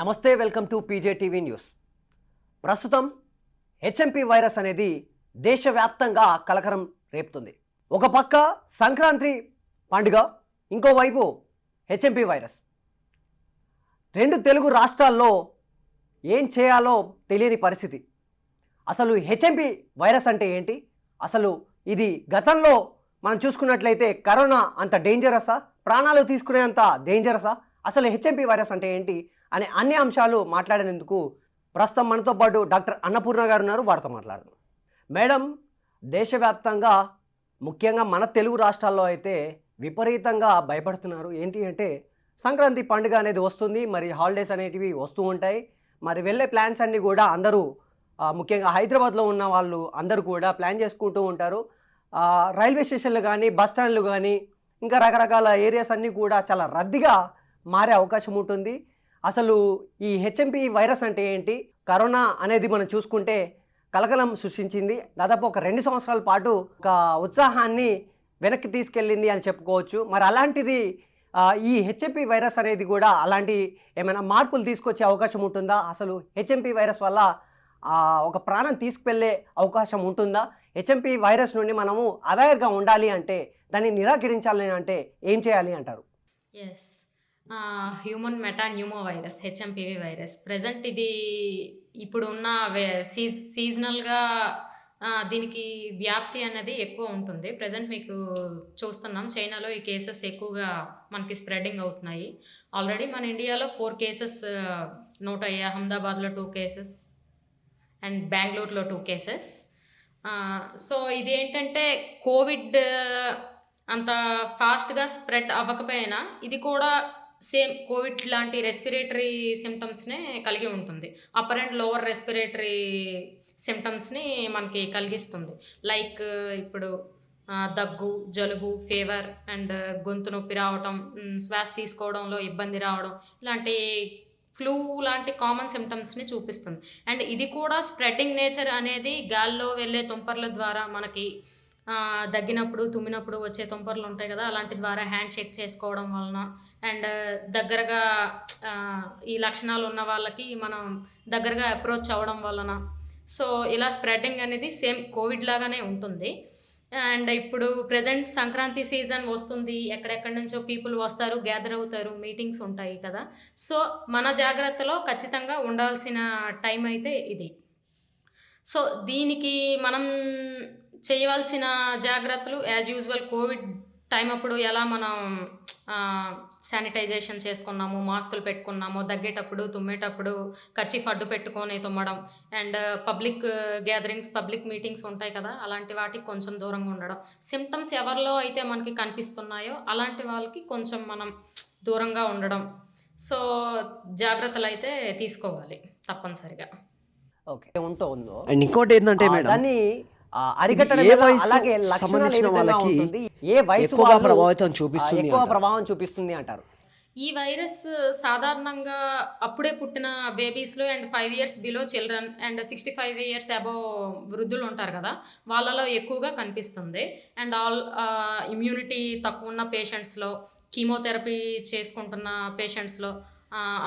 నమస్తే welcome to PJ TV news. ప్రస్తుతం HMP virus అనేది దేశవ్యాప్తంగా కలకరం రేపుతుంది. ఒక పక్క సంక్రాంతి పండుగ ఇంకోవైపు హెచ్ఎంపీ వైరస్. రెండు తెలుగు రాష్ట్రాల్లో ఏం చేయాలో తెలియని పరిస్థితి. అసలు హెచ్ఎంపీ వైరస్ అంటే ఏంటి? అసలు ఇది గతంలో మనం చూసుకున్నట్లయితే కరోనా అంత డేంజరసా ప్రాణాలు తీసుకునేంత డేంజరసా అసలు హెచ్ఎంపీ వైరస్ అంటే ఏంటి? అనే అన్ని అంశాలు మాట్లాడినందుకు ప్రస్తుతం మనతో పాటు డాక్టర్ అన్నపూర్ణ గారు ఉన్నారు వారితో మాట్లాడదాం. మేడం దేశవ్యాప్తంగా ముఖ్యంగా మన తెలుగు రాష్ట్రాల్లో అయితే విపరీతంగా భయపడుతున్నారు. ఏంటి అంటే సంక్రాంతి పండుగ అనేది వస్తుంది మరి హాలిడేస్ అనేటివి వస్తూ ఉంటాయి. మరి వెళ్ళే ప్లాన్స్ అన్నీ కూడా అందరూ ముఖ్యంగా హైదరాబాద్లో ఉన్న వాళ్ళు అందరూ కూడా ప్లాన్ చేసుకుంటూ ఉంటారు. రైల్వే స్టేషన్లు కానీ బస్ స్టాండ్లు కానీ ఇంకా రకరకాల ఏరియాస్ అన్నీ కూడా చాలా రద్దీగా మారే అవకాశం ఉంటుంది. అసలు ఈ హెచ్ఎంపీ వైరస్ అంటే ఏంటి? కరోనా అనేది మనం చూసుకుంటే కలకలం సృష్టించింది. దాదాపు ఒక రెండు సంవత్సరాల పాటు ఒక ఉత్సాహాన్ని వెనక్కి తీసుకెళ్ళింది అని చెప్పుకోవచ్చు. మరి అలాంటిది ఈ హెచ్ఎంపీ వైరస్ అనేది కూడా అలాంటి ఏమైనా మార్పులు తీసుకొచ్చే అవకాశం ఉంటుందా? అసలు హెచ్ఎంపీ వైరస్ వల్ల ఒక ప్రాణం తీసుకువెళ్ళే అవకాశం ఉంటుందా? హెచ్ఎంపీ వైరస్ నుండి మనము అవేర్గా ఉండాలి అంటే దాన్ని నిరాకరించాలి అంటే ఏం చేయాలి అంటారు? Yes human metapneumovirus HMPV virus present ఇది ఇప్పుడు ఉన్న వే- సీజనల్గా దీనికి వ్యాప్తి అనేది ఎక్కువ ఉంటుంది. ప్రజెంట్ మీకు చూస్తున్నాం. చైనాలో ఈ కేసెస్ ఎక్కువగా మనకి స్ప్రెడింగ్ అవుతున్నాయి. ఆల్రెడీ మన ఇండియాలో ఫోర్ కేసెస్ నోట్ అయ్యాయి అహ్మదాబాద్లో టూ కేసెస్ అండ్ బెంగళూరులో టూ కేసెస్ సో ఇదేంటంటే కోవిడ్ అంత ఫాస్ట్గా స్ప్రెడ్ అవ్వకపోయినా ఇది కూడా సేమ్ కోవిడ్ లాంటి రెస్పిరేటరీ సిమ్టమ్స్నే కలిగి ఉంటుంది. అప్పర్ అండ్ లోవర్ రెస్పిరేటరీ సిమ్టమ్స్ని మనకి కలిగిస్తుంది. లైక్ ఇప్పుడు దగ్గు జలుబు ఫీవర్ అండ్ గొంతు నొప్పి రావటం శ్వాస తీసుకోవడంలో ఇబ్బంది రావడం ఇలాంటి ఫ్లూ లాంటి కామన్ సిమ్టమ్స్ని చూపిస్తుంది. అండ్ ఇది కూడా స్ప్రెడ్డింగ్ నేచర్ అనేది గాల్లో వెళ్ళే తుంపర్ల ద్వారా మనకి దగ్గినప్పుడు తుమ్మినప్పుడు వచ్చే తుంపర్లు ఉంటాయి కదా అలాంటి ద్వారా హ్యాండ్ షేక్ చేసుకోవడం వలన. అండ్ దగ్గరగా ఈ లక్షణాలు ఉన్న వాళ్ళకి మనం దగ్గరగా అప్రోచ్ అవ్వడం వలన. సో ఇలా స్ప్రెడ్డింగ్ అనేది సేమ్ కోవిడ్ లాగానే ఉంటుంది. అండ్ ఇప్పుడు ప్రజెంట్ సంక్రాంతి సీజన్ వస్తుంది ఎక్కడెక్కడి నుంచో పీపుల్ వస్తారు గ్యాదర్ అవుతారు మీటింగ్స్ ఉంటాయి కదా. సో మన జాగ్రత్తలో ఖచ్చితంగా ఉండాల్సిన టైం అయితే ఇది. సో దీనికి మనం చేయవలసిన జాగ్రత్తలు యాజ్ యూజువల్ కోవిడ్ టైం అప్పుడు ఎలా మనం శానిటైజేషన్ చేసుకున్నాము మాస్కులు పెట్టుకున్నాము దగ్గేటప్పుడు తుమ్మేటప్పుడు ఖర్చీఫ్ అడ్డు పెట్టుకొని తుమ్మడం and public gatherings public meetings ఉంటాయి కదా అలాంటి వాటికి కొంచెం దూరంగా ఉండడం. సిమ్టమ్స్ ఎవరిలో అయితే మనకి కనిపిస్తున్నాయో అలాంటి వాళ్ళకి కొంచెం మనం దూరంగా ఉండడం. సో జాగ్రత్తలు అయితే తీసుకోవాలి తప్పనిసరిగా. ఓకే ఉంటూ ఉందో? అండ్ ఇంకోటి ఏంటంటే మేడం దాన్ని ఏ వయసు అలాగే సంబంధించిన వాళ్ళకి? ఏ ప్రభావితం చూపిస్తుంది ఎక్కువ. ప్రభావం చూపిస్తుంది అంటారు ఈ వైరస్ సాధారణంగా అప్పుడే పుట్టిన బేబీస్లో and five years below children and sixty five years above వృద్ధులు ఉంటారు కదా వాళ్ళలో ఎక్కువగా కనిపిస్తుంది అండ్ ఆల్ ఇమ్యూనిటీ తక్కువ ఉన్న పేషెంట్స్లో కీమోథెరపీ చేసుకుంటున్న పేషెంట్స్లో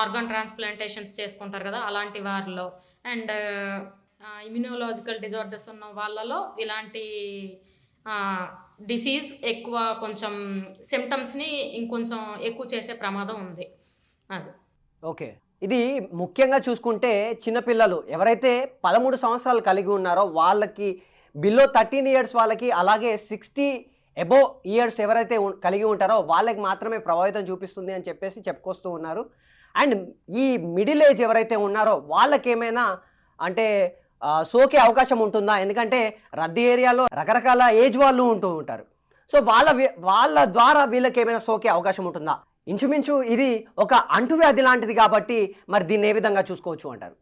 ఆర్గాన్ ట్రాన్స్ప్లాంటేషన్స్ చేసుకుంటారు కదా అలాంటి వారిలో అండ్ ఇమ్యూనోలాజికల్ డిజార్డర్స్ ఉన్న వాళ్ళలో ఇలాంటి డిసీజ్ ఎక్కువ కొంచెం సిమ్టమ్స్ని ఇంకొంచెం ఎక్కువ చేసే ప్రమాదం ఉంది. అది. ఓకే. ఇది ముఖ్యంగా చూసుకుంటే చిన్నపిల్లలు ఎవరైతే పదమూడు సంవత్సరాలు కలిగి ఉన్నారో వాళ్ళకి బిలో థర్టీన్ ఇయర్స్ వాళ్ళకి అలాగే సిక్స్టీ ఎబో ఇయర్స్ ఎవరైతే కలిగి ఉంటారో వాళ్ళకి మాత్రమే ప్రభావితం చూపిస్తుంది అని చెప్పేసి చెప్పుకొస్తూ ఉన్నారు. అండ్ ఈ మిడిల్ ఏజ్ ఎవరైతే ఉన్నారో వాళ్ళకేమైనా అంటే సోకే అవకాశం ఉంటుందా? ఎందుకంటే రద్దీ ఏరియాలో రకరకాల ఏజ్ వాళ్ళు ఉంటూ ఉంటారు. సో వాళ్ళ వాళ్ళ ద్వారా వీళ్ళకి ఏమైనా సోకే అవకాశం ఉంటుందా? ఇంచుమించు ఇది ఒక అంటువ్యాధి లాంటిది కాబట్టి మరి దీన్ని ఏ విధంగా చూసుకోవచ్చు అంటారు?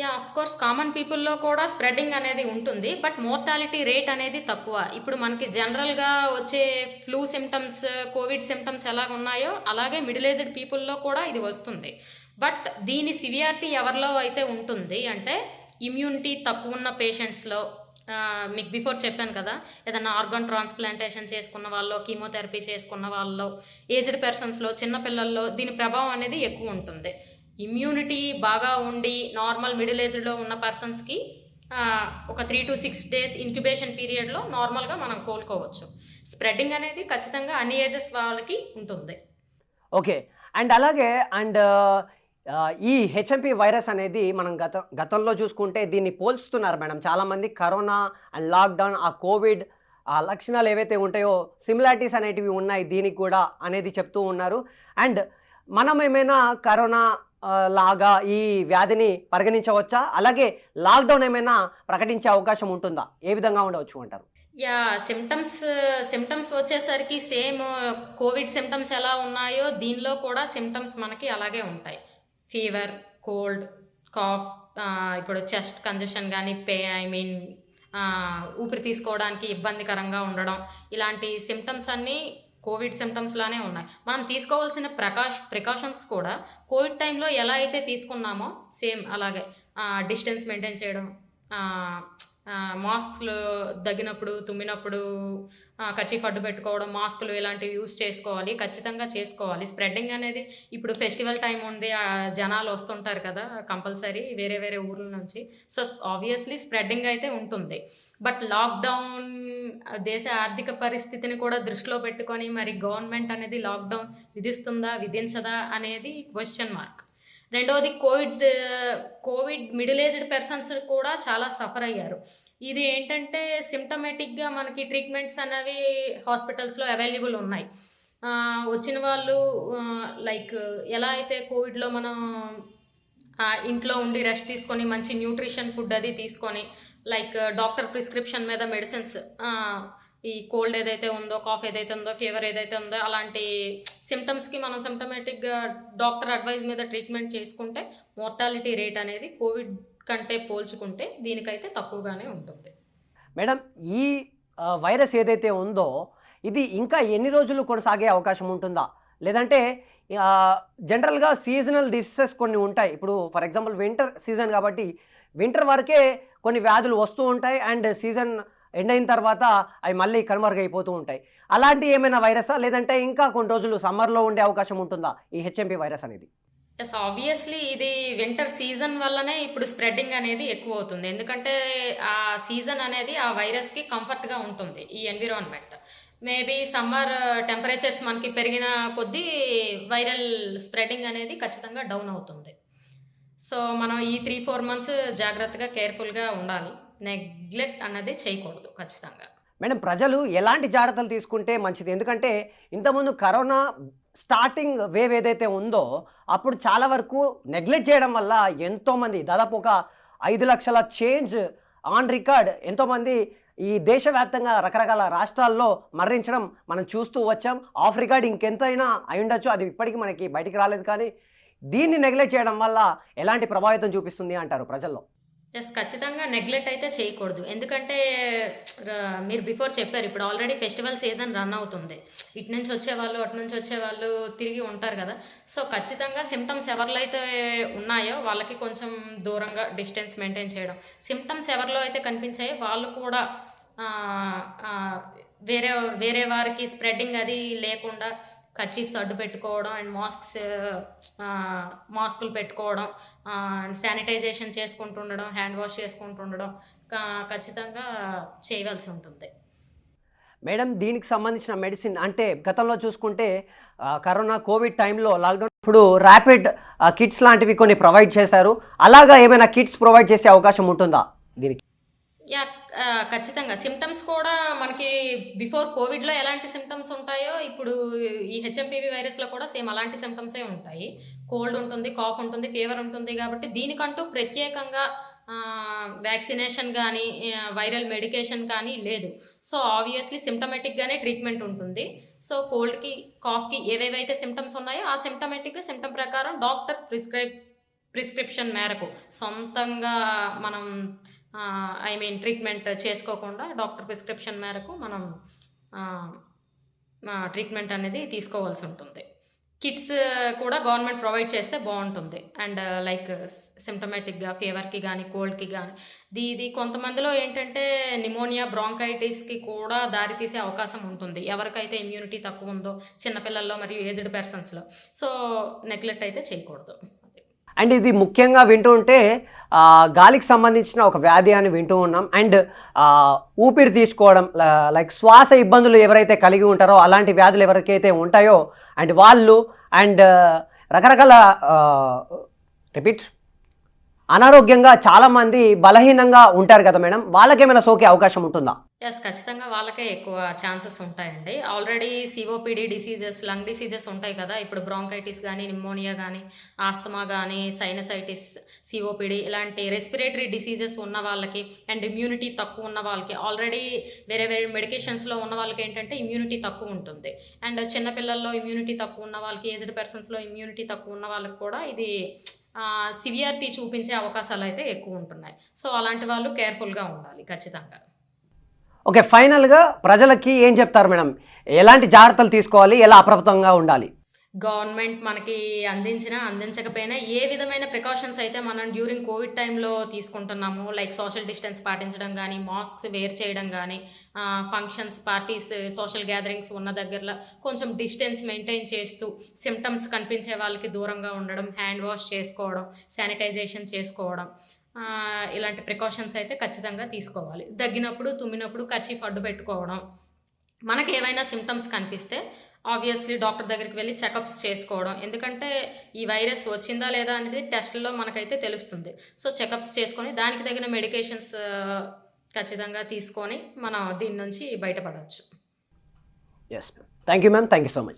యా అఫ్ కోర్స్ కామన్ పీపుల్లో కూడా స్ప్రెడ్డింగ్ అనేది ఉంటుంది బట్ మోర్టాలిటీ రేట్ అనేది తక్కువ. ఇప్పుడు మనకి జనరల్గా వచ్చే ఫ్లూ సిమ్టమ్స్ కోవిడ్ సిమ్టమ్స్ ఎలాగ ఉన్నాయో అలాగే మిడిల్ ఏజ్డ్ పీపుల్లో కూడా ఇది వస్తుంది. బట్ దీని సివియారిటీ ఎవరిలో అయితే ఉంటుంది అంటే ఇమ్యూనిటీ తక్కువ ఉన్న పేషెంట్స్లో మీకు బిఫోర్ చెప్పాను కదా ఏదైనా ఆర్గాన్ ట్రాన్స్ప్లాంటేషన్ చేసుకున్న వాళ్ళు కీమోథెరపీ చేసుకున్న వాళ్ళలో ఏజ్డ్ పర్సన్స్లో చిన్నపిల్లల్లో దీని ప్రభావం అనేది ఎక్కువ ఉంటుంది. ఇమ్యూనిటీ బాగా ఉండి నార్మల్ మిడిల్ ఏజ్లో ఉన్న పర్సన్స్కి ఒక three to six days incubation పీరియడ్లో నార్మల్గా మనం కోలుకోవచ్చు. స్ప్రెడ్డింగ్ అనేది ఖచ్చితంగా అన్ని ఏజెస్ వాళ్ళకి ఉంటుంది. ఓకే అండ్ అలాగే అండ్ ఈ హెచ్ఎంపి వైరస్ అనేది మనం గత గతంలో చూసుకుంటే దీన్ని పోల్చుతున్నారు మేడం. చాలామంది కరోనా అండ్ లాక్డౌన్ ఆ కోవిడ్ ఆ లక్షణాలు ఏవైతే ఉంటాయో సిమిలారిటీస్ అనేటివి ఉన్నాయి దీనికి కూడా అనేది చెప్తూ ఉన్నారు. అండ్ మనం ఏమైనా కరోనా లాగా ఈ వ్యాధిని పరిగణించవచ్చా? అలాగే లాక్డౌన్ ఏమైనా ప్రకటించే అవకాశం ఉంటుందా? ఏ విధంగా ఉండవచ్చు అంటారు? యా సిమ్టమ్స్ సిమ్టమ్స్ వచ్చేసరికి సేమ్ కోవిడ్ సిమ్టమ్స్ ఎలా ఉన్నాయో దీనిలో కూడా సిమ్టమ్స్ మనకి అలాగే ఉంటాయి. ఫీవర్ కోల్డ్ కాఫ్ ఇప్పుడు చెస్ట్ కంజెషన్ కానీ పే ఐ మీన్ ఊపిరి తీసుకోవడానికి ఇబ్బందికరంగా ఉండడం. ఇలాంటి సిమ్టమ్స్ అన్నీ కోవిడ్ సిమ్టమ్స్ లానే ఉన్నాయి. మనం తీసుకోవాల్సిన ప్రకాష్ ప్రికాషన్స్ కూడా కోవిడ్ టైంలో ఎలా అయితే తీసుకున్నామో సేమ్ అలాగే డిస్టెన్స్ మెయింటైన్ చేయడం మాస్క్లు దగ్గినప్పుడు తుమ్మినప్పుడు కచీఫ్ అడ్డు పెట్టుకోవడం మాస్కులు ఇలాంటివి యూస్ చేసుకోవాలి ఖచ్చితంగా చేసుకోవాలి. స్ప్రెడ్డింగ్ అనేది ఇప్పుడు ఫెస్టివల్ టైం ఉంది జనాలు వస్తుంటారు కదా కంపల్సరీ వేరే వేరే ఊర్ల నుంచి. సో ఆబ్వియస్లీ స్ప్రెడ్డింగ్ అయితే ఉంటుంది. బట్ లాక్డౌన్ దేశ ఆర్థిక పరిస్థితిని కూడా దృష్టిలో పెట్టుకొని మరి గవర్నమెంట్ అనేది లాక్డౌన్ విధిస్తుందా విధించదా అనేది క్వశ్చన్ మార్క్ రెండవది covid covid middle aged persons కూడా చాలా సఫర్ అయ్యారు. ఇది ఏంటంటే సిమ్టమేటిక్గా మనకి ట్రీట్మెంట్స్ అనేవి హాస్పిటల్స్లో అవైలబుల్ ఉన్నాయి. వచ్చిన వాళ్ళు లైక్ ఎలా అయితే కోవిడ్లో మనం ఇంట్లో ఉండి రెస్ట్ తీసుకొని మంచి న్యూట్రిషన్ ఫుడ్ అది తీసుకొని లైక్ డాక్టర్ ప్రిస్క్రిప్షన్ మీద మెడిసిన్స్ ఈ కోల్డ్ ఏదైతే ఉందో కాఫ్ ఏదైతే ఉందో ఫీవర్ ఏదైతే ఉందో అలాంటి సిమ్టమ్స్కి మనం సిమ్టమేటిక్గా డాక్టర్ అడ్వైజ్ మీద ట్రీట్మెంట్ చేసుకుంటే మోర్టాలిటీ రేట్ అనేది కోవిడ్ కంటే పోల్చుకుంటే దీనికైతే తక్కువగానే ఉంటుంది. మేడం ఈ వైరస్ ఏదైతే ఉందో ఇది ఇంకా ఎన్ని రోజులు కొనసాగే అవకాశం ఉంటుందా? లేదంటే జనరల్గా సీజనల్ డిసీజెస్ కొన్ని ఉంటాయి. ఇప్పుడు ఫర్ ఎగ్జాంపుల్ వింటర్ సీజన్ కాబట్టి వింటర్ వరకే కొన్ని వ్యాధులు వస్తూ ఉంటాయి అండ్ సీజన్ ఎండ్ అయిన తర్వాత అవి మళ్ళీ కనుమరుగైపోతూ ఉంటాయి. అలాంటి ఏమైనా వైరసా? లేదంటే ఇంకా కొన్ని రోజులు సమ్మర్లో ఉండే అవకాశం ఉంటుందా ఈ హెచ్ఎంపి వైరస్ అనేది? ఎస్ ఆబ్వియస్లీ ఇది వింటర్ సీజన్ వల్లనే ఇప్పుడు స్ప్రెడ్డింగ్ అనేది ఎక్కువ అవుతుంది ఎందుకంటే ఆ సీజన్ అనేది ఆ వైరస్కి కంఫర్ట్గా ఉంటుంది ఈ ఎన్విరాన్మెంట్ మేబీ సమ్మర్ టెంపరేచర్స్ మనకి పెరిగిన కొద్దీ వైరల్ స్ప్రెడ్డింగ్ అనేది ఖచ్చితంగా డౌన్ అవుతుంది. సో మనం ఈ త్రీ ఫోర్ మంత్స్ జాగ్రత్తగా కేర్ఫుల్గా ఉండాలి. నెగ్లెక్ట్ అన్నది చేయకూడదు ఖచ్చితంగా. మేడం ప్రజలు ఎలాంటి జాగ్రత్తలు తీసుకుంటే మంచిది? ఎందుకంటే ఇంతకుముందు కరోనా స్టార్టింగ్ వేవ్ ఏదైతే ఉందో అప్పుడు చాలా వరకు నెగ్లెక్ట్ చేయడం వల్ల ఎంతోమంది దాదాపు ఒక ఐదు లక్షల చేంజ్ ఆన్ రికార్డ్ ఎంతోమంది ఈ దేశవ్యాప్తంగా రకరకాల రాష్ట్రాల్లో మరణించడం మనం చూస్తూ వచ్చాం. ఆఫ్ రికార్డ్ ఇంకెంతైనా అయి ఉండొచ్చు. అది ఇప్పటికీ మనకి బయటికి రాలేదు కానీ దీన్ని నెగ్లెక్ట్ చేయడం వల్ల ఎలాంటి ప్రభావితం చూపిస్తుంది అంటారు ప్రజల్లో? ఎస్ ఖచ్చితంగా నెగ్లెక్ట్ అయితే చేయకూడదు. ఎందుకంటే మీరు బిఫోర్ చెప్పారు ఇప్పుడు ఆల్రెడీ ఫెస్టివల్ సీజన్ రన్ అవుతుంది. ఇటు నుంచి వచ్చేవాళ్ళు అటు నుంచి వచ్చేవాళ్ళు తిరిగి ఉంటారు కదా. సో ఖచ్చితంగా సిమ్టమ్స్ ఎవరిలో అయితే ఉన్నాయో వాళ్ళకి కొంచెం దూరంగా డిస్టెన్స్ మెయింటైన్ చేయడం. సిమ్టమ్స్ ఎవరిలో అయితే కనిపించాయో వాళ్ళు కూడా వేరే వేరే వారికి స్ప్రెడ్డింగ్ అది లేకుండా కర్చీఫ్స్ అడ్డు పెట్టుకోవడం అండ్ మాస్క్స్ మాస్కులు పెట్టుకోవడం శానిటైజేషన్ చేసుకుంటుండడం హ్యాండ్ వాష్ చేసుకుంటుండడం ఖచ్చితంగా చేయవలసి ఉంటుంది. మేడం దీనికి సంబంధించిన మెడిసిన్ అంటే గతంలో చూసుకుంటే కరోనా కోవిడ్ టైంలో లాక్డౌన్ ఇప్పుడు ర్యాపిడ్ కిట్స్ లాంటివి కొన్ని ప్రొవైడ్ చేశారు. అలాగా ఏమైనా కిట్స్ ప్రొవైడ్ చేసే అవకాశం ఉంటుందా దీనికి? యా ఖచ్చితంగా. సిమ్టమ్స్ కూడా మనకి బిఫోర్ కోవిడ్లో ఎలాంటి సిమ్టమ్స్ ఉంటాయో ఇప్పుడు ఈ హెచ్ఎంపీవీ వైరస్లో కూడా సేమ్ అలాంటి సిమ్టమ్సే ఉంటాయి. కోల్డ్ ఉంటుంది కాఫ్ ఉంటుంది ఫీవర్ ఉంటుంది కాబట్టి దీనికంటూ ప్రత్యేకంగా వ్యాక్సినేషన్ కానీ వైరల్ మెడికేషన్ కానీ లేదు. సో ఆబ్వియస్లీ సిమ్టమేటిక్గానే ట్రీట్మెంట్ ఉంటుంది. సో కోల్డ్కి కాఫ్కి ఏవేవైతే సిమ్టమ్స్ ఉన్నాయో ఆ సిమ్టమేటిక్గా సిమ్టమ్ ప్రకారం డాక్టర్ ప్రిస్క్రైబ్ ప్రిస్క్రిప్షన్ మేరకు సొంతంగా మనం ఐ మీన్ ట్రీట్మెంట్ చేసుకోకుండా డాక్టర్ ప్రిస్క్రిప్షన్ మేరకు మనం ట్రీట్మెంట్ అనేది తీసుకోవాల్సి ఉంటుంది. కిట్స్ కూడా గవర్నమెంట్ ప్రొవైడ్ చేస్తే బాగుంటుంది. అండ్ లైక్ సిమ్టమేటిక్గా ఫీవర్కి కానీ కోల్డ్కి కానీ ఇది ఇది కొంతమందిలో ఏంటంటే నిమోనియా బ్రాంకైటిస్కి కూడా దారితీసే అవకాశం ఉంటుంది. ఎవరికైతే ఇమ్యూనిటీ తక్కువ ఉందో చిన్నపిల్లల్లో మరియు ఏజ్డ్ పర్సన్స్లో సో నెగ్లెక్ట్ అయితే చేయకూడదు. అండ్ ఇది ముఖ్యంగా వింటూ ఉంటే గాలికి సంబంధించిన ఒక వ్యాధి అని వింటూ ఉన్నాం. అండ్ ఊపిరి తీసుకోవడం లైక్ శ్వాస ఇబ్బందులు ఎవరైతే కలిగి ఉంటారో అలాంటి వ్యాధులు ఎవరికైతే ఉంటాయో అండ్ వాళ్ళు అండ్ రకరకాల రిపీట్ అనారోగ్యంగా చాలామంది బలహీనంగా ఉంటారు కదా మేడం. వాళ్ళకేమైనా సోకే అవకాశం ఉంటుందా? ఎస్ ఖచ్చితంగా వాళ్ళకే ఎక్కువ ఛాన్సెస్ ఉంటాయండి. Already COPD diseases lung diseases ఉంటాయి కదా. ఇప్పుడు బ్రాంకైటిస్ కానీ నిమోనియా కానీ ఆస్తమా కానీ సైనసైటిస్ సిఓపిడి ఇలాంటి రెస్పిరేటరీ డిసీజెస్ ఉన్న వాళ్ళకి అండ్ ఇమ్యూనిటీ తక్కువ ఉన్న వాళ్ళకి ఆల్రెడీ వేరే వేరే మెడికేషన్స్లో ఉన్న వాళ్ళకి ఏంటంటే ఇమ్యూనిటీ తక్కువ ఉంటుంది. అండ్ చిన్నపిల్లల్లో ఇమ్యూనిటీ తక్కువ ఉన్న వాళ్ళకి ఏజ్డ్ పర్సన్స్లో ఇమ్యూనిటీ తక్కువ ఉన్న వాళ్ళకి కూడా ఇది సివియారిటీ చూపించే అవకాశాలు అయితే ఎక్కువ ఉంటున్నాయి. సో అలాంటి వాళ్ళు కేర్ఫుల్గా ఉండాలి ఖచ్చితంగా. ఓకే ఫైనల్గా ప్రజలకి ఏం చెప్తారు మేడం? ఎలాంటి జాగ్రత్తలు తీసుకోవాలి? ఎలా అప్రమత్తంగా ఉండాలి? గవర్నమెంట్ మనకి అందించినా అందించకపోయినా ఏ విధమైన ప్రికాషన్స్ అయితే మనం డ్యూరింగ్ కోవిడ్ టైంలో తీసుకుంటున్నాము లైక్ సోషల్ డిస్టెన్స్ పాటించడం కానీ మాస్క్స్ వేర్ చేయడం కానీ ఫంక్షన్స్ పార్టీస్ సోషల్ గ్యాదరింగ్స్ ఉన్న దగ్గరలో కొంచెం డిస్టెన్స్ మెయింటైన్ చేస్తూ సిమ్టమ్స్ కనిపించే వాళ్ళకి దూరంగా ఉండడం హ్యాండ్ వాష్ చేసుకోవడం శానిటైజేషన్ చేసుకోవడం ఇలాంటి ప్రికాషన్స్ అయితే ఖచ్చితంగా తీసుకోవాలి. దగ్గినప్పుడు తుమ్మినప్పుడు కచీఫ్ అడ్డు పెట్టుకోవడం. మనకి ఏవైనా సిమ్టమ్స్ కనిపిస్తే ఆబ్వియస్లీ డాక్టర్ దగ్గరికి వెళ్ళి చెకప్స్ చేసుకోవడం. ఎందుకంటే ఈ వైరస్ వచ్చిందా లేదా అనేది టెస్ట్లో మనకైతే తెలుస్తుంది. సో చెకప్స్ చేసుకొని దానికి తగిన మెడికేషన్స్ ఖచ్చితంగా తీసుకొని మనం దీని నుంచి బయటపడవచ్చు. Yes thank you ma'am thank you so much